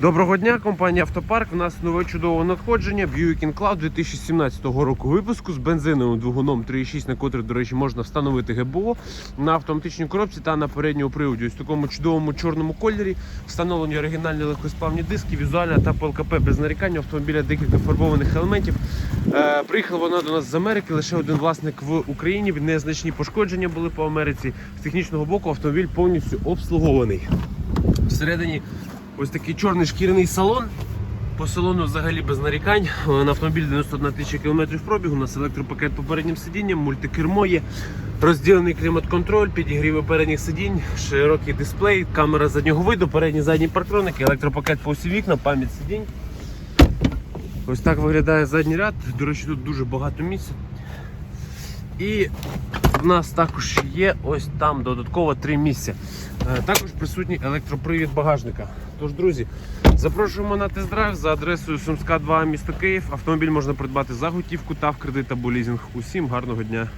Доброго дня, компанія Автопарк. У нас нове чудове надходження Buick Cloud 2017 року випуску з бензиновим двигуном 3.6, на котрий, до речі, можна встановити ГБО на автоматичній коробці та на передньому приводі. Ось в такому чудовому чорному кольорі встановлені оригінальні легкосплавні диски, візуальна та ПЛКП без нарікань. Автомобіля декілька фарбованих елементів. Е, приїхала вона до нас з Америки. Лише один власник в Україні. Незначні пошкодження були по Америці. З технічного боку автомобіль повністю обслугований. Всередині ось такий чорний шкіряний салон. По салону взагалі без нарікань. Е, На автомобіль 91 тисяча кілометрів пробігу. У нас електропакет по переднім сидінням, мультикермо є, розділений клімат-контроль, підігріви передніх сидінь, широкий дисплей, камера заднього виду, передні задні парктроники, електропакет по усі вікна, пам'ять сидінь. Ось так виглядає задній ряд. До речі, тут дуже багато місця. І в нас також є ось там додатково три місця. Е, Також присутній електропривід багажника. Тож, друзі, запрошуємо на тест-драйв за адресою Сумська 2, місто Київ. Автомобіль можна придбати за готівку та в кредит або лізинг. Усім гарного дня!